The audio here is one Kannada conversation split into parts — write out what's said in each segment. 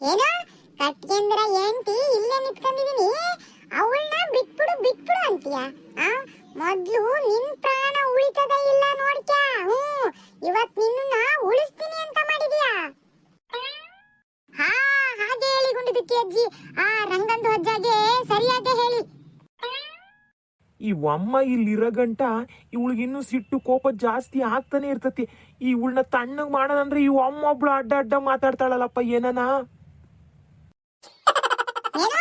ಏನೋ ಕಟ್ಗೆಂದ್ರ ಏಂಟಿ ಇಲ್ಲೇ ನಿಂತ್ಕೊಂಡಿದೀನಿ. ಅವಳನ್ನ ಬಿಟ್ಬಿಡು ಬಿಟ್ಬಿಡು ಅಂತೀಯ? ಆ? ಮೊದ್ಲು ನಿನ್ ಪ್ರಾಣ ಉಳಿತದ ಇಲ್ಲ ನೋಡ್ಕ ಹ್ಞೂ, ಇವತ್ ನಿನ್ನ ಉಳಿಸ್ತೀನಿ ಅಂತ ಮಾಡಿದ್ಯಾ? ಹಾ, ಹಾಗೆ ಹೇಳಿ ಗುಂಡಿದಕ್ಕೆ ಅಜ್ಜಿ. ಆ, ರಂಗಂದು ಅಜ್ಜಾಗೆ ಸರಿಯಾಗಿ ಹೇಳಿ. ಈ ಅಮ್ಮ ಇಲ್ಲಿರೋ ಗಂಟ ಇವಳಿಗಿನ್ನೂ ಸಿಟ್ಟು ಕೋಪ ಜಾಸ್ತಿ ಆಗ್ತಾನೆ ಇರ್ತತಿ. ಇವಳನ್ನ ತಣ್ಣಗೆ ಮಾಡೋದಂದ್ರೆ ಈ ಅಮ್ಮ ಒಬ್ಳು ಅಡ್ಡ ಅಡ್ಡ ಮಾತಾಡ್ತಾಳಲ್ಲಪ್ಪ ಏನನ ಏನೋ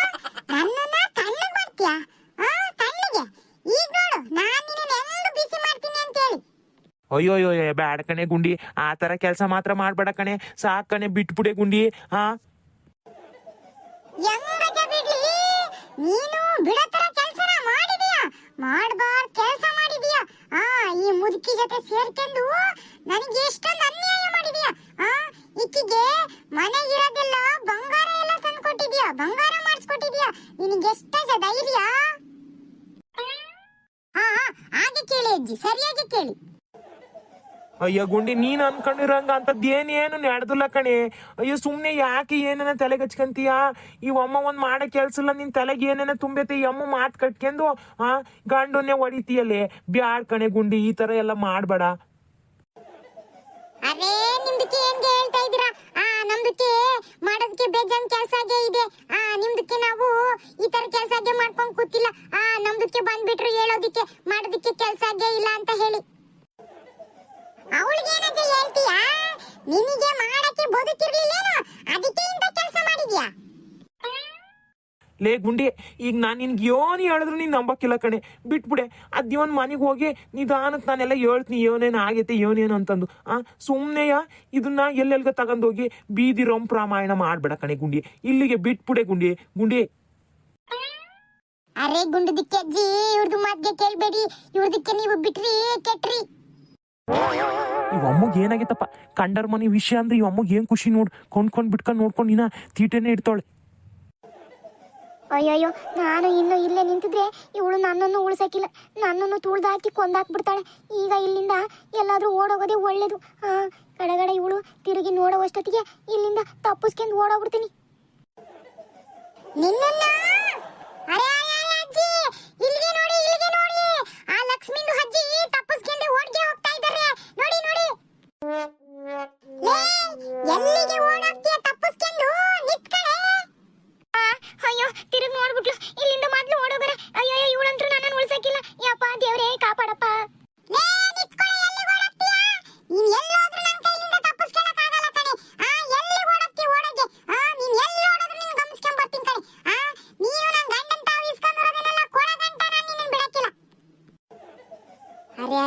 ನನ್ನನ್ನ ತಣ್ಣಗ್ ಮಾಡ್ತೀಯಾ ಆ ತಣ್ಣಗೆ ಈಗ ನೋಡು ನಾನ್ ನಿನ್ನ ಹೆಂಗ್ ಬಿಸಿ ಮಾಡ್ತೀನಿ ಅಂತ ಹೇಳಿ ಅಯ್ಯೋ ಅಯ್ಯೋ ಅಯ್ಯೋ, ಬ್ಯಾಡ ಕಣೆ ಗುಂಡಿ. ಆ ತರ ಕೆಲಸ ಮಾತ್ರ ಮಾಡಬೇಡ ಕಣೆ. ಸಾಕ್ ಕಣೆ ಬಿಟ್ಬಿಡೆ ಗುಂಡಿ. ಹಾ? ನೀನು ಬಿಡತರ ಕೆಲ್ಸನ ಮಾಡಿದೀಯಾ? ಮಾಡ್ಬಾರ್ದ್ ಕೆಲಸ ಮಾಡಿದೀಯಾ? ಆ ಈ ಮುದುಕಿ ಜೊತೆ ಸೇರ್ಕೊಂಡು ನನಗೆ ಎಷ್ಟೊಂದು ಅನ್ಯಾಯ ಮಾಡಿದೀಯಾ? ಆ ಇಕ್ಕಿಗೆ ಮನೆಗಿರೋದೆಲ್ಲ ಬಂಗಾರ ಎಲ್ಲ ತಂದು ಕೊಟ್ಟಿದೀಯಾ ಬಂಗಾರ ಮಾಡಿಸ್ಕೊಟ್ಟಿದ್ಯಾ? ನಿನಗೆ ಎಷ್ಟಜ ಧೈರ್ಯ? ಹಾ ಹಾಗೆ ಕೇಳಿ ಅಜ್ಜಿ ಸರಿಯಾಗಿ ಕೇಳಿ. ಅಯ್ಯೋ ಗುಂಡಿ, ನೀನ್ ಅನ್ಕೊಂಡಿರಂಗ ಅಂತದ್ ಏನೇನು ನಡೆದಿಲ್ಲ ಕಣೆ. ಅಯ್ಯೋ ಸುಮ್ನೆ ಯಾಕೆ ಏನೇನ ತಲೆಗೆ ಹಚ್ಕಂತೀಯ? ಈ ಅಮ್ಮ ಒಂದ್ ಮಾಡೋ ಕೆಲ್ಸ ಇಲ್ಲ ನಿನ್ ತಲೆಗೆ ಏನೇನ ತುಂಬೈತೆ? ಈ ಅಮ್ಮ ಮಾತ್ ಕಟ್ಕೊಂಡು ಆ, ಗಂಡನ್ನೇ ಹೊಡಿತೀಯಲ್ಲೇ? ಬ್ಯಾಡ್ ಕಣೆ ಗುಂಡಿ, ಈ ತರ ಎಲ್ಲ ಮಾಡ್ಬೇಡ. ಅರೇ ನಿಮ್ದಕ್ಕೆ ಏನ್ ಹೇಳ್ತಾ ಇದ್ದೀರಾ? ಆ ನಮ್ದಕ್ಕೆ ಮಾಡೋದಕ್ಕೆ ಬೇಜಾನ್ ಕೆಲ್ಸಾಗೆ ಇದೆ. ಆ ನಿಮ್ದಕ್ಕೆ ನಾವು ಈ ತರ ಕೆಲ್ಸಾಗೆ ಮಾಡ್ಕೊಂಡ್ ಕೂತಿಲ್ಲ. ಆ ನಮ್ದಕ್ಕೆ ಬಂದ್ಬಿಟ್ರು ಹೇಳೋದಿಕ್ಕೆ, ಮಾಡೋದಕ್ಕೆ ಕೆಲ್ಸಾಗೆ ಇಲ್ಲ ಅಂತ ಹೇಳಿ. ಅವಳಿಗೆ ಏನಂತ ಹೇಳ್ತೀಯಾ? ನಿನಗೆ ಮಾಡಕ್ಕೆ ಬದುಕಿರ್ಲಿಲ್ಲೇನು? ಅದಕ್ಕೆ ಇಂತ ಕೆಲಸ ಮಾಡಿದ್ಯಾ? ಲೇ ಗುಂಡಿ ಈಗ ನಾನು ನಿನ್ಗೆ ಯೋನಿ ಹೇಳಿದ್ರು ನೀನ್ ನಂಬಕ್ಕಿಲ್ಲ ಕಣೆ. ಬಿಟ್ಬಿಡೆ ಅದ್ ಇವನ್ ಮನೆಗೆ ಹೋಗಿ ನಿಧಾನಕ್ಕೆ ನಾನೆಲ್ಲ ಹೇಳ್ತೀನಿ ಯೋನೇನು ಆಗೈತೆ ಯೋನೇನು ಅಂತಂದು. ಆ ಸುಮ್ಮನೆಯ ಇದನ್ನ ಎಲ್ಲೆಲ್ಗ ತಗೊಂಡೋಗಿ ಬೀದಿ ರಂಪ್ ರಾಮಾಯಣ ಮಾಡ್ಬೇಡ ಕಣೆ ಗುಂಡಿ. ಇಲ್ಲಿಗೆ ಬಿಟ್ಬಿಡೆ ಗುಂಡಿ ಗುಂಡಿ. ಅರೆ ಗುಂಡದಕ್ಕೆ ಅಜ್ಜಿ ಇವ್ರದ್ದು ಮಾತ್ಗೆ ಕೇಳ್ಬೇಡಿ. ಇವ್ರದಕ್ಕೆ ನೀವು ಬಿಟ್ರಿ ಕೆಟ್ರಿ. ಇವ್ ಅಮ್ಮಗೆ ಏನಾಗೈತಪ್ಪ? ಕಂಡರ್ ಮನೆ ವಿಷಯ ಅಂದ್ರೆ ಇವ್ ಅಮ್ಮಗೆ ಏನ್ ಖುಷಿ ನೋಡ್ ಕೊಂಡ್ಕೊಂಡ್ ಬಿಟ್ಕೊಂಡ್ ನೋಡ್ಕೊಂಡು ಇನ್ನ ತೀಟೆನೆ ಇಡ್ತಾಳೆ ಅಯ್ಯಯ್ಯೋ ನಾನು ಇನ್ನು ಇಲ್ಲೇ ನಿಂತಿದ್ರೆ ಇವಳು ನನ್ನನ್ನು ಉಳ್ಸಕ್ಕಿಲ್ಲ. ನನ್ನನ್ನು ತುಳ್ದಾಕಿ ಕೊಂದಾಕ್ಬಿಡ್ತಾಳೆ. ಈಗ ಇಲ್ಲಿಂದ ಎಲ್ಲಾದ್ರೂ ಓಡೋಗೋದೇ ಒಳ್ಳೇದು. ಆ ಕಡೆಗಡೆ ಇವಳು ತಿರುಗಿ ನೋಡೋವಷ್ಟೊತ್ತಿಗೆ ಇಲ್ಲಿಂದ ತಪ್ಪಿಸ್ಕೊಂಡು ಓಡೋಗ್ಬಿಡ್ತೀನಿ. ನಿನ್ನನ್ನ? ಅರೆ ಅರೆ, ಅರೆ, ಅಜ್ಜಿ! ಇಲ್ಲಿಗೆ ನೋಡಿ ಇಲ್ಲಿಗೆ ನೋಡಿ! ಆ ಲಕ್ಷ್ಮಿಂದು ಅಜ್ಜಿ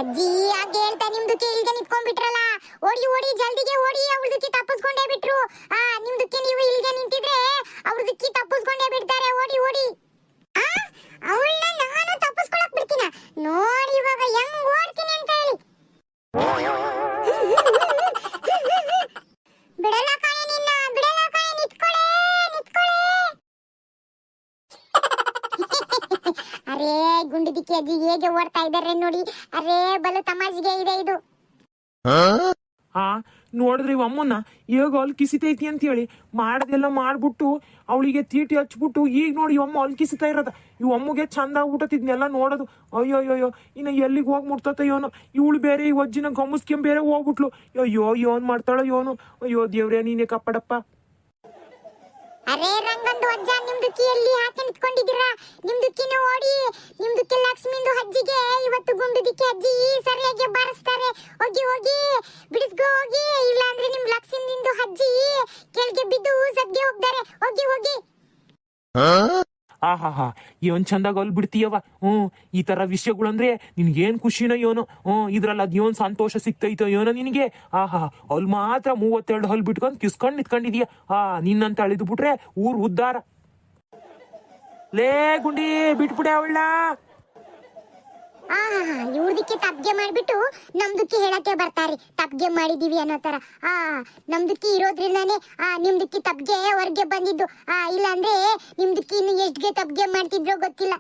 ಅರೆ ಗುಂಡಿದಿಕ್ಕಿ ಅಜ್ಜಿ ಹೇಗೆ ಓಡ್ತಾ ಇದ್ದಾರೆ ನೋಡಿ. ಅರೇ ಬಲು ತಮಾಜಿಗೆ ಇದೆ ಇದು. ಆ ನೋಡಿದ್ರೆ ಈಗ ಅಲ್ಲಿ ಕಿಸಿತೈತಿ ಅಂತ ಹೇಳಿ. ಮಾಡದೆಲ್ಲ ಮಾಡ್ಬಿಟ್ಟು ಅವಳಿಗೆ ತೀಟಿ ಹಚ್ಬಿಟ್ಟು ಈಗ ನೋಡಿ ಅಮ್ಮ ಅಲ್ಲಿ ಕಿಸಿತಾ ಇರೋದ. ಇವ್ ಅಮ್ಮಗೆ ಚಂದ ಆಗ್ಬಿಟ್ಟತ್ ಇದನ್ನೆಲ್ಲ ನೋಡೋದು. ಅಯ್ಯೋ ಅಯ್ಯೋ ಅಯ್ಯೋ ಇನ್ನ ಎಲ್ಲಿಗೆ ಹೋಗಿ ಮುಟ್ತತ ಯೋನು? ಇವಳು ಬೇರೆ ಈ ಅಜ್ಜಿನ ಬೇರೆ ಹೋಗ್ಬಿಟ್ಲು. ಅಯ್ಯೋ ಯೋನ್ ಮಾಡ್ತಾಳೋ ಯೋನು? ಅಯ್ಯೋ ದೇವ್ರೇ ನೀನೇ ಕಾಪಾಡಪ್ಪ ಅರೇ ರಂಗಂದು ಅಜ್ಜ, ನಿಮ್ದು ಎಲ್ಲಿ ಹಾಕಿ ನಿಂತ್ಕೊಂಡಿದ್ದೀರಾ? ಕಿನ ಓಡಿ ನಿಮ್ದುಕ್ಕಿ ಲಕ್ಷ್ಮಿಂದು ಅಜ್ಜಿಗೆ ಇವತ್ತು ಗುಂಡುದಿಕ್ಕಿ ಅಜ್ಜಿ ಸರಿಯಾಗಿ ಬಾರಿಸ್ತಾರೆ. ಹೋಗಿ ಹೋಗಿ, ಬಿಡಿಸ್ಕೋ, ಹೋಗಿ. ಇಲ್ಲ ಅಂದ್ರೆ ನಿಮ್ ಲಕ್ಷ್ಮಿಂದು ಅಜ್ಜಿ ಕೆಳಗೆ ಬಿದ್ದು ಸದ್ಗೆ ಹೋಗ್ತಾರೆ. ಹೋಗಿ ಹೋಗಿ. ಆಹಾ ಹಾ ಇವನ್ ಚಂದಾಗ ಅಲ್ಲಿ ಬಿಡ್ತೀಯವ ಹ್ಞೂ, ಈ ತರ ವಿಷಯಗಳಂದ್ರೆ ನಿನ್ಗೇನು ಖುಷಿನೋ ಏನೋ? ಹ್ಞೂ ಇದ್ರಲ್ಲಿ ಅದ್ ಏನು ಸಂತೋಷ ಸಿಗ್ತೈತೋ ಯೋನೋ ನಿನಗೆ? ಆಹಾ ಅಲ್ಲಿ ಮಾತ್ರ ಮೂವತ್ತೆರಡು ಹಲ್ ಬಿಟ್ಕೊಂಡು ಕಿಸ್ಕೊಂಡು ನಿಂತ್ಕೊಂಡಿದೀಯ? ಆ ನಿನ್ನಂತ ಅಳಿದು ಬಿಟ್ರೆ ಊರು ಉದ್ದಾರ. ಲೇ ಗುಂಡಿ, ಬಿಟ್ಬಿಡೆ ಅವಳ ಇವ್ರದಕ್ಕೆ ತಪ್ಗೆ ಮಾಡ್ಬಿಟ್ಟು ನಮ್ದಕ್ಕೆ ಹೇಳಕ್ಕೆ ಬರ್ತಾರಿ. ತಪ್ಗೆ ಮಾಡಿದೀವಿ ಅನ್ನೋ ತರ. ಆ, ನಮ್ದಕ್ಕೆ ಇರೋದ್ರಿಂದಾನೇ, ಆ, ನಿಮ್ದಕ್ಕೆ ತಪ್ಗೆ ಹೊರಗೆ ಬಂದಿದ್ದು. ಆ ಇಲ್ಲ ಅಂದ್ರೆ ನಿಮ್ದಕ್ಕೆ ಇನ್ನು ಎಷ್ಟ್ಗೆ ತಪ್ಗೆ ಮಾಡ್ತಿದ್ರೋ ಗೊತ್ತಿಲ್ಲ.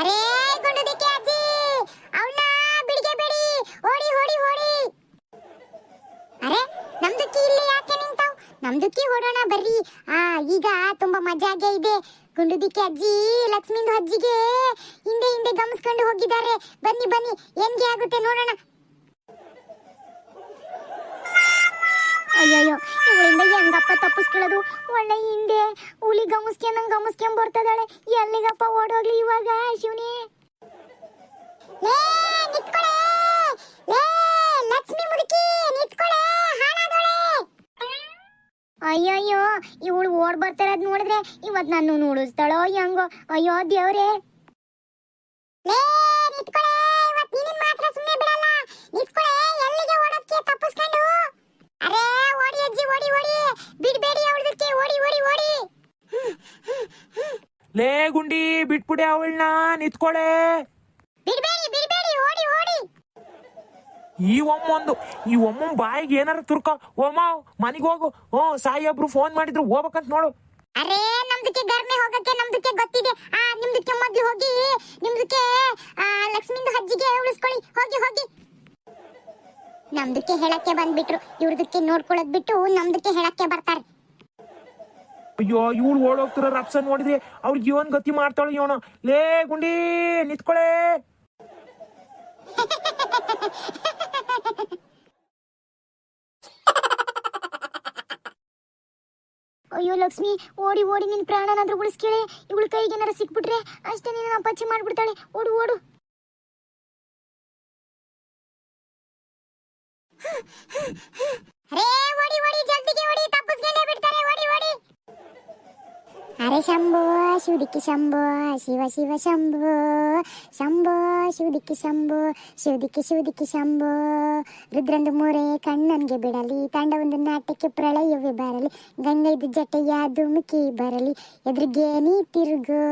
ಅರೇ, ಗುಂಡುದಿಕ್ಕೆ ಅಜ್ಜಿ! ಅವಳನ್ನ ಬಿಡಿಗೆ ಬೇಡಿ! ಓಡಿ ಓಡಿ ಓಡಿ! ಅರೆ, ನಮ್ದಕ್ಕೆ ಇಲ್ಲಿ ಯಾಕೆ ನಿಂತಾವ್? ನಮ್ದಕ್ಕೆ ಓಡೋಣ ಬರ್ರಿ. ಆ ಈಗ ತುಂಬಾ ಮಜಾಗೆ ಇದೆ. ಗುಂಡುದಿಕ್ಕೆ ಅಜ್ಜಿ, ಲಕ್ಷ್ಮಿಂದು ಅಜ್ಜಿಗೆ ಹಿಂದೆ ಹಿಂದೆ ಗಮನಿಸ್ಕೊಂಡು ಹೋಗಿದ್ದಾರೆ. ಬನ್ನಿ ಬನ್ನಿ, ಹೆಂಗೆ ಆಗುತ್ತೆ ನೋಡೋಣ. ಅಯ್ಯಯ್ಯೋ, ಇವಳಿಂದ ಹೆಂಗಪ್ಪ ತಪ್ಪಿಸ್ಕೊಳ್ಳೋದು. ಒಳ್ಳೆ ಹಿಂದೆ ಹುಲಿ ಗಮಸ್ಕೊಂಡ್ ಗಮಸ್ಕೊಂಡ್ ಬರ್ತದಾಳೆ. ಎಲ್ಲಿಗಪ್ಪ ಓಡೋಗ್ಲಿ ಇವಾಗ, ಶಿವನೇ? ಲೇ ಲೇ, ಲಕ್ಷ್ಮಿ ಮುದುಕಿ, ನಿತ್ಕೊಳೆ. ಅಯ್ಯಯ್ಯೋ, ಇವಳು ಓಡ್ ಬರ್ತಾರದ್ ನೋಡಿದ್ರೆ ಇವತ್ ನಾನು ನೋಡಿಸ್ತಾಳೋ ಹೆಂಗೋ? ಅಯ್ಯೋ, ದೇವ್ರೆ. ಲೇ ಗುಂಡಿ, ಬಿಟ್ಬಿಡಿ ಅವಳನ್ನ ಮಾತ್ರ ಸುಮ್ಮನೆ ಬಿಡಲ್ಲ ನಿತ್ಕೊಳೆ ಎಲ್ಲಿಗೆ ಓಡೋಕ್ಕೆ ತಪ್ಪಿಸ್ಕೊಂಡು ಅರೇ ಓಡಿ ಅಜ್ಜಿ ಓಡಿ ಓಡಿ ಬಿಡ್ಬೇಡಿ ಅವಳದಕ್ಕೆ ಓಡಿ ಓಡಿ ಓಡಿ ಲೇ ಗುಂಡಿ ಬಿಟ್ಬಿಡೆ ಅವಳನ್ನ ನಿತ್ಕೊಳೆ ಬಿಡ್ಬೇಡಿ ಬಿಡ್ಬೇಡಿ ಓಡಿ ಓಡಿ ಈ ಒಮ್ಮೊಂದು ಈ ಒಮ್ಮೊಮ್ಮ ಬಾಯಿಗೆ ಏನಾರ ತುರ್ಕ. ಓಮ ಮನೆಗೆ ಹೋಗು. ಓ ಸಾಯಿ ಒಬ್ರು ಫೋನ್ ಮಾಡಿದ್ರು ಹೋಗ್ಬೇಕಂತ ನೋಡು. ಅರೇ ನಮ್ದಕ್ಕೆ ಗರ್ಮೆ ಹೋಗಕ್ಕೆ ನಮ್ದಕ್ಕೆ ಗೊತ್ತಿದೆ. ಆ ನಿಮ್ದಕ್ಕೆ ಮೊದ್ಲು ಹೋಗಿ ನಿಮ್ದಕ್ಕೆ ಲಕ್ಷ್ಮಿಂದ ಹಜ್ಜಿಗೆ ಉಳಿಸ್ಕೊಳ್ಳಿ. ಹೋಗಿ ಹೋಗಿ. ನಮ್ದಕ್ಕೆ ಹೇಳಕ್ಕೆ ಬಂದ್ಬಿಟ್ರು. ಇವ್ರದಕ್ಕೆ ನೋಡ್ಕೊಳ್ಳೋದ್ ಬಿಟ್ಟು ನಮ್ದಕ್ಕೆ ಹೇಳಕ್ಕೆ ಬರ್ತಾರೆ. ಅಯ್ಯೋ ಇವಳು ಓಡೋಗ್ತಿರೋ ರಪ್ಸ ನೋಡಿದ್ರೆ ಅವ್ಳಿಗೆ ಇವನ್ ಗತಿ ಮಾಡ್ತಾಳೆ ಇವನು? ಲೇ ಗುಂಡಿ ನಿತ್ಕೊಳೆ ಅಯ್ಯೋ ಲಕ್ಷ್ಮಿ, ಓಡಿ ಓಡಿ ನಿನ್ ಪ್ರಾಣನಾದ್ರೂ ಉಳಿಸ್ಕೇಳೆ. ಇವಳ ಕೈಗೆ ಏನಾರ ಸಿಕ್ಬಿಟ್ರೆ ಅಷ್ಟೇ ನಿನ್ನ ಅಪ್ಪಚ್ಚಿ ಮಾಡ್ಬಿಡ್ತಾಳೆ. ಓಡು ಓಡು ಅರೇ ಓಡಿ ಓಡಿ ಜಲ್ದಿಗೆ ಓಡಿ ತಪ್ಪಿಸ್ಕೊಂಡೇ ಬಿಡ್ತಾರೆ ಓಡಿ ಓಡಿ ಅರೆ ಶಂಭೋ, ಶಿವದಿಕ್ಕಿ ಶಂಭೋ, ಶಿವ ಶಿವ ಶಂಭೋ ಶಂಭೋ, ಶಿವದಿಕ್ಕಿ ಶಂಭೋ, ಶಿವದಿಕ್ಕಿ ಶಿವದಿಕ್ಕಿ ಶಂಭೋ. ರುದ್ರಂದು ಮೂರೆ ಕಣ್ಣನ್ಗೆ ಬಿಡಲಿ, ತಂಡವೊಂದು ನಾಟ್ಯಕ್ಕೆ ಪ್ರಳಯವೇ ಬರಲಿ, ಗಂಗೈದು ಜಟೆಯ ಧುಮುಕಿ ಬರಲಿ, ಎದುರಿಗೆ ನೀ ತಿರುಗೋ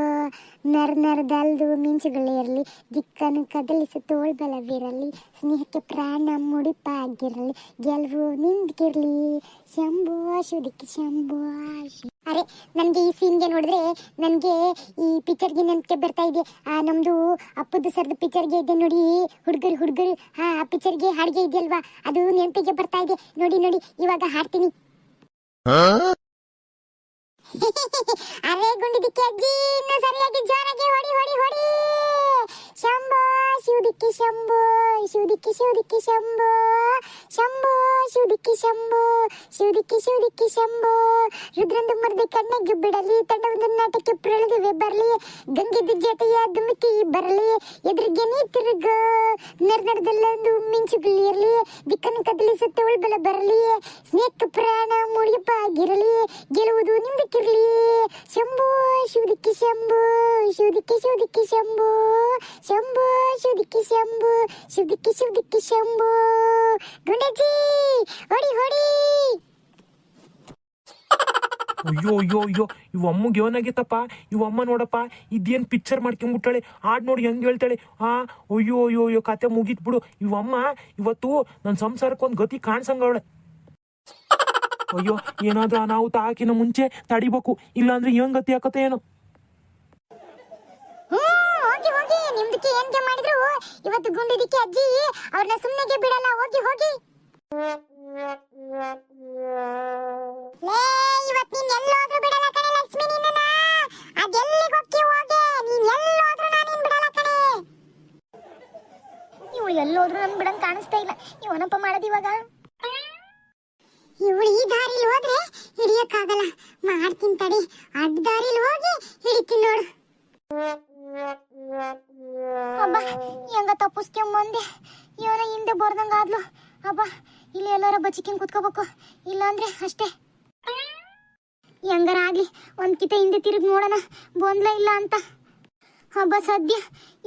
ನರ್ ನರದಲ್ದು ಮಿಂಚುಗಳಿರಲಿ ದಿಕ್ಕನ್ನು ಕದಲಿಸಿ ತೋಳ್ಬಲವಿರಲಿ ಸ್ನೇಹಕ್ಕೆ ಪ್ರಾಣ ಮುಡಿಪಾಗಿರಲಿ, ಗೆಲುವು ನಿಂದಿರಲಿ ಶಂಭೋ, ಶಿವದಿಕ್ಕಿ ಶಂಭೋ. ಅರೆ ನನಗೆ ಈ ಸೀನ್ಗೆ ನೋಡಿದ್ರೆ ನನಗೆ ಈ ಪಿಕ್ಚರ್ಗೆ ನೆನಪಿಗೆ ಬರ್ತಾ ಇದೆ. ಆ, ನಮ್ದು ಅಪ್ಪದ್ದು ಸರ್ದು ಪಿಕ್ಚರ್ಗೆ ಇದೆ ನೋಡಿ. ಹುಡುಗರು ಹುಡುಗರು. ಹಾ, ಆ ಪಿಕ್ಚರ್ಗೆ ಹಾಡಿಗೆ ಇದೆಯಲ್ವಾ? ಅದು ನೆನಪಿಗೆ ಬರ್ತಾ ಇದೆ. ನೋಡಿ ನೋಡಿ, ಇವಾಗ ಹಾಡ್ತೀನಿ. ಅರೆ ಗುಂಡಿದಕ್ಕೆ ಅಜ್ಜಿ ಇನ್ನು ಸರಿಯಾಗಿ ಜೋರಾಗಿ ಹೊಡಿ ಹೊಡಿ ಹೊಡಿ. ಶಿವದಿಕ್ಕಿ ಶಂಭೋ ಶಿವದಿಕ್ಕಿ ಶಿವದಿಕ್ಕಿ ಶಂಭೋ ಶಂಭೋ ಶಿವದಿಕ್ಕಿ ಶಂಭೋ ಶಿವದಿಕ್ಕಿ ಶಿವದಿಕ್ಕಿ ಶಂಭೋ. ರುದ್ರಂದು ಮರದಿ ಕಣ್ಣಿಗೆ ಬಿಡಲಿ, ತಂಡವೊಂದು ನಾಟಕ್ಕೆ ಪ್ರಳದಿವೆ ಬರಲಿ, ಗಂಗೆದ ಜಟೆಯ ಧುಮುಕಿ ಬರಲಿ, ಎದುರಿಗೆ ನೀ ತಿರುಗು ನರ್ನರದಲ್ಲೊಂದು ಮಿಂಚುಗಳಿರಲಿ ದಿಕ್ಕನ್ನು ಕದಲಿಸುತ್ತ ಉಳ್ಬಲ ಬರಲಿ, ಸ್ನೇಹಕ್ಕೆ ಪ್ರಾಣ ಮುಳಿಪಾಗಿರಲಿ ಗೆಲುವುದು ನಿಮ್ದಕ್ಕಿರಲಿ. ಶಂಭೋ ಶಿವದಿಕ್ಕಿ ಶಂಭೋ ಶಿವದಿಕ್ಕಿ ಶಿವದಿಕ್ಕಿ ಶಂಭೋ ಶಂಭೋ ಶಿವದಿಕ್ಕಿ ಶಂಭೋ ಶಿವದಿಕ್ಕಿ ಶಿವದಿಕ್ಕಿ ಶಂಭು. ಗುಂಡಜ್ಜಿ ಹೊಡಿ ಹೊಡಿ. ಅಯ್ಯೋ ಅಯ್ಯೋ ಅಯ್ಯೋ, ಇವ್ ಅಮ್ಮಗೆ ಏನಾಗೈತಪ್ಪ ಇವ್ ಅಮ್ಮ ನೋಡಪ್ಪ, ಇದೇನ್ ಪಿಕ್ಚರ್ ಮಾಡ್ಕೊಂಡ್ಬಿಟ್ಟಾಳೆ ಹಾಡ್ ನೋಡಿ ಹೆಂಗ್ ಹೇಳ್ತಾಳೆ? ಆ, ಅಯ್ಯೋ ಅಯ್ಯೋ ಅಯ್ಯೋ, ಕತೆ ಮುಗೀತ್ ಬಿಡು. ಇವ್ ಅಮ್ಮ ಇವತ್ತು ನನ್ನ ಸಂಸಾರಕ್ಕೊಂದ್ ಗತಿ ಕಾಣ್ಸಂಗವಳೆ ಅಯ್ಯೋ, ಏನಾದ್ರೂ ಅನಾಹುತ ಹಾಕಿನ ಮುಂಚೆ ತಡಿಬೇಕು. ಇಲ್ಲಾಂದ್ರೆ ಏನ್ ಗತಿ ಹಾಕತ್ತೆ ಏನೋ ಹ್ಮ್ ಹೋಗಿ ಹೋಗಿ ನಿಮ್ದಕ್ಕೆ ಏನ್ಗೆ ಮಾಡಿದ್ರು? ಇವತ್ತು ಗುಂಡಿದಕ್ಕೆ ಅಜ್ಜಿ ಅವ್ರನ್ನ ಸುಮ್ಮನೆಗೆ ಬಿಡಲ್ಲ, ಹೋಗಿ ಹೋಗಿ. ಲೇ ಇವತ್ತು ನೀನ್ ಎಲ್ಲೋದ್ರೂ ಬಿಡಲ್ಲ ಕಣೆ ಲಕ್ಷ್ಮಿ, ನಿನ್ನನ್ನ. ಅದೆಲ್ಲಿಗೆ ಹೋಗಿ ಹೋಗೆ. ನೀನ್ ಎಲ್ಲೋದ್ರೂ ನಾನು ನಿನ್ ಬಿಡಲ್ಲ ಕಣೆ. ಇವಳು ಎಲ್ಲೋದ್ರು ನನ್ ಬಿಡಂಗ್ ಕಾಣಿಸ್ತಾ ಇಲ್ಲ. ಇವನಪ್ಪ ಮಾಡೋದು ಇವಾಗ? ಇವಳು ಈ ದಾರಿಲಿ ಹೋದ್ರೆ ಹಿಡಿಯಕ್ಕಾಗಲ್ಲ. ಮಾಡ್ತೀನಿ ತಡಿ. ಅಡ್ಡ ದಾರಿಲಿ ಹೋಗಿ ಹಿಡಿತೀನಿ ನೋಡು. ಅಬ್ಬ ಹೆಂಗ ತಪ್ಪಿಸ್ಕೊಂಬಂದೆ. ಇವನ ಹಿಂದೆ ಬರ್ದಂಗಾದ್ಲು ಅಬ್ಬ, ಇಲ್ಲಿ ಎಲ್ಲಾರ ಬಚ್ಚಿಕೊಂಡ್ ಕುತ್ಕೋಬೇಕು? ಇಲ್ಲಾಂದ್ರೆ ಅಷ್ಟೇ. ಹೆಂಗಾರ ಆಗ್ಲಿ, ಒಂದ್ ಕಿತ ಹಿಂದೆ ತಿರುಗಿ ನೋಡೋಣ. ಬಂದ್ಲ ಇಲ್ಲ ಅಂತ. ಹಬ್ಬ ಸದ್ಯ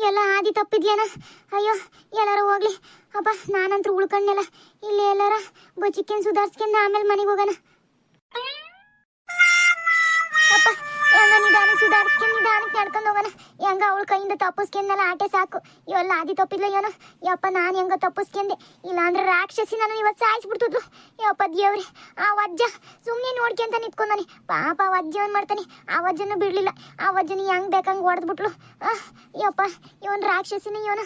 ಎಲ್ಲ ಆದಿ ತಪ್ಪಿದ್ಲೇನ ಅಯ್ಯೋ, ಎಲ್ಲಾರ ಹೋಗ್ಲಿ. ಅಬ್ಬ ನಾನಂತೂ ಉಳ್ಕೊಂಡೆಲ್ಲ ಇಲ್ಲಿ ಎಲ್ಲಾರ ಬಚ್ಚಿಕೊಂಡ್ ಸುಧಾರ್ಸ್ಕೊಂಡ್ ಆಮೇಲೆ ಮನೆಗೆ ಹೋಗೋಣ. ಅಪ್ಪ, ಹೆಂಗ ನಿಧಾನಕ್ಕೆ ಸುಧಾರಿಸ್ಕೊಂಡ್ ನಿಧಾನಕ್ಕೆ ನಡ್ಕೊಂಡು ಹೋಗೋಣ. ಹೆಂಗ ಅವಳ ಕೈಯಿಂದ ತಪ್ಪಿಸ್ಕೊಂಡಲ್ಲ ಆಟೆ ಸಾಕು. ಇವೆಲ್ಲ ಆದಿ ತಪ್ಪಿಲ್ಲ ಏನೋ? ಯಪ್ಪ, ನಾನು ಹೆಂಗ ತಪ್ಪಿಸ್ಕೊಂಡೆ? ಇಲ್ಲಾಂದ್ರೆ ರಾಕ್ಷಸಿ ನನ್ನ ಇವತ್ತು ಸಾಯಿಸ್ಬಿಡ್ತಿದ್ಲು. ಯಪ್ಪ, ದೇವ್ರಿ, ಆ ವಜ್ಜ. ಸುಮ್ಮನೆ ನೋಡ್ಕೊಂತ ನಿಂತ್ಕೊಂಡಾನೆ ಪಾಪ, ಆ ವಜ್ಜ ಏನ್ ಮಾಡ್ತಾನೆ? ಆ ವಜ್ಜನ ಬಿಡ್ಲಿಲ್ಲ. ಆ ವಜ್ಜನ ಹೆಂಗ್ ಬೇಕಂಗ್ ಹೊಡೆದ್ಬಿಟ್ಲು. ಯಪ್ಪ, ಇವನ್ ರಾಕ್ಷಸಿನ ಇವನು.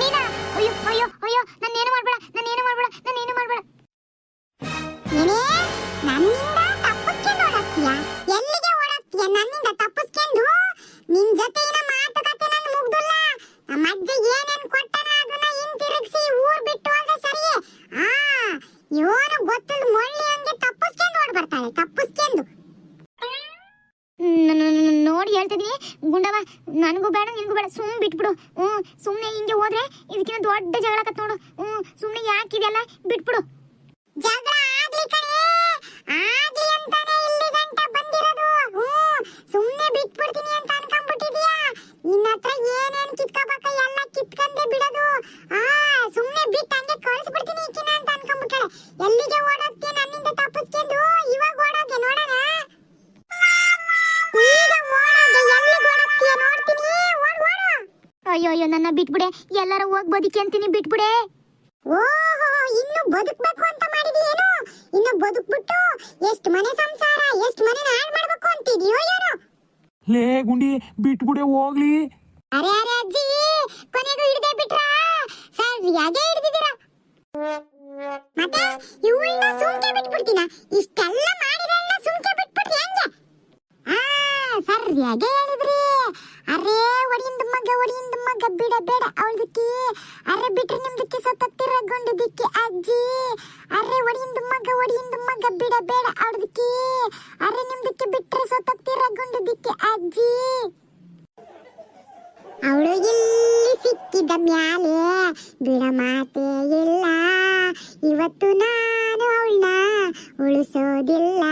ನೀನಾ? ಅಯ್ಯೋ ಅಯ್ಯೋ ಅಯ್ಯೋ, ನಾನು ಏನು ಮಾಡ್ಬೇಡ, ನಾನು ಏನು ಮಾಡ್ಬೇಡ, ನಾನು ಏನು ಮಾಡ್ಬೇಡ. ಏನೇ? ನನ್ನಿಂದ ತಪ್ಪಿಸ್ಕೊಂಡು ಓಡಾಡ್ತೀಯ? ಎಲ್ಲಿಗೆ ಓಡಾಡ್ತೀಯ? ನನ್ನಿಂದ ತಪ್ಪಿಸ್ಕೊಂಡು? ನಿನ್ ಜೊತೆ ಮಾತುಕತೆ ನನ್ ಮುಗ್ದಿಲ್ಲ ನಮ್ಮ ಅಜ್ಜ ಏನೇನ್ ಕೊಟ್ಟನ ಅದನ್ನ ಹಿಂತಿರುಗಿಸಿ ಊರ್ ಬಿಟ್ಟು ಹೋದ್ರೆ ಸರಿ ಆ ಇವನು ಗೊತ್ತದ ಮೊಳ್ಳಿ ಹಂಗೆ ತಪ್ಪಿಸ್ಕೊಂಡು ಓಡ್ ಬರ್ತಾಳೆ ತಪ್ಪಿಸ್ಕೊಂಡು ನ- ನ- ನ- ನೋಡಿ ಹೇಳ್ತಿದೀನಿ ಗುಂಡವ ನನಗೂ ಬೇಡ ನಿನಗೂ ಬೇಡ ಸುಮ್ಮನೆ ಬಿಟ್ಬಿಡು ಹ್ಞೂ ಸುಮ್ಮನೆ ಹಿಂಗೆ ಹೋದ್ರೆ ಇದಕ್ಕಿಂತ ದೊಡ್ಡ ಜಗಳ ಕತ್ ನೋಡು ಹ್ಞೂ ಸುಮ್ಮನೆ ಯಾಕಿದೆಲ್ಲ ಬಿಟ್ಬಿಡು ಜಗಳ ಆಗ್ಲಿ ಕಣೆ ಆಗ್ಲಿ ಅಂತಾನೆ ಇಲ್ಲಿ ಗಂಟ ಬಂದಿರೋದು ಹ್ಮ್ ಸುಮ್ನೆ ಬಿಟ್ಬಿಡ್ತೀನಿ ಅಂತ ಅನ್ಕೊಂಡ್ಬಿಟ್ಟಿದ್ಯಾ ನಿನ್ನ ಹತ್ರ ಏನೇನ್ ಕಿತ್ಕೋಬೇಕ ಎಲ್ಲ ಕಿತ್ಕೊಂಡೆ ಬಿಡೋದು ಆ ಸುಮ್ನೆ ಬಿಟ್ಟು ಹಂಗೆ ಕಳಿಸ್ಬಿಡ್ತೀನಿ ಈಕಿನ ಅಂತ ಅನ್ಕೊಂಡ್ಬಿಟ್ಟಾಳೆ ಎಲ್ಲಿಗೆ ಓಡೋದ್ಕೆ ನನ್ನಿಂದ ತಪ್ಪಿಸ್ಕೊಂಡು ಇವಾಗ ಓಡೋಗೆ ನೋಡೋಣ ಈಗ ಓಡೋಗೆ ಎಲ್ಲಿಗೆ ಓಡೋಗ್ತೀಯ ನೋಡ್ತೀನಿ ಓಡ್ ಓಡು ಅಯ್ಯೋ ಅಯ್ಯೋ ನನ್ನ ಬಿಟ್ಬಿಡೆ. ಎಲ್ಲಾರ ಹೋಗಿ ಬದುಕಿ ಅಂತೀನಿ ಬಿಟ್ಬಿಡೆ. ಓಹೋ ಇನ್ನು ಬದುಕ್ಬೇಕು ಅಂತ ಮಾಡಿದ್ಯೇನು? ಇನ್ನು ಬದುಕ್ಬಿಟ್ಟು ಎಷ್ಟು ಮನೆ ಸಂಸಾರ ಎಷ್ಟು ಮನೆ ಹಾಳು ಮಾಡ್ಬೇಕು ಅಂತಿದ್ಯೋ ಏನು? ಲೇ ಗುಂಡಿ ಬಿಟ್ಬಿಡೆ ಹೋಗ್ಲಿ. ಅರೆ ಅರೆ ಅಜ್ಜಿ ಕೊನೆಗೂ ಹಿಡ್ದೆ ಬಿಟ್ರಾ? ಸರಿಯಾಗೆ ಹಿಡ್ದಿದ್ದೀರಾ? ಮತ್ತೆ ಇವಳನ್ನ ಸುಮ್ಕೆ ಬಿಟ್ಬಿಡ್ತೀನ? ಇಷ್ಟೆಲ್ಲ ಮಾಡಿರಲ್ಲ ಸುಮ್ಕೆ ಬಿಟ್ಬಿಟ್ರಿ ಹೆಂಗೆ? ಆ ಸರಿಯಾಗೆ ಹೇಳಿದ್ರಿ. ಅರೆ ಒಡಿಯಿಂದ ಮಗ ಒಡಿಯಿಂದ ಮಗ ಬಿಡಬೇಡ. ಅವಳದಕ್ಕೆ ಅರೆ ಬಿಟ್ರೆ ನಿಮ್ದಕ್ಕೆ ಸತ್ತತ್ತಿರ ಗೊಂಡದಕ್ಕೆ ಅಜ್ಜಿ? ಅರೆ ಒಡಿಯಿಂದ ಮಗ ಒಡಿಯಿಂದ ಮಗ ಬಿಡಬೇಡ. ಅವಳದಕ್ಕೆ ಅರೆ ನಿಮ್ದಕ್ಕೆ ಬಿಟ್ರೆ ಸತ್ತತ್ತಿರ ಗೊಂಡದಕ್ಕೆ ಅಜ್ಜಿ? ಅವಳು ಎಲ್ಲಿ ಸಿಕ್ಕಿದ ಮ್ಯಾಲೆ? ಬಿಡ ಮಾತೇ ಇಲ್ಲ. ಇವತ್ತು ನಾನು ಅವಳನ್ನ ಉಳಿಸೋದಿಲ್ಲ.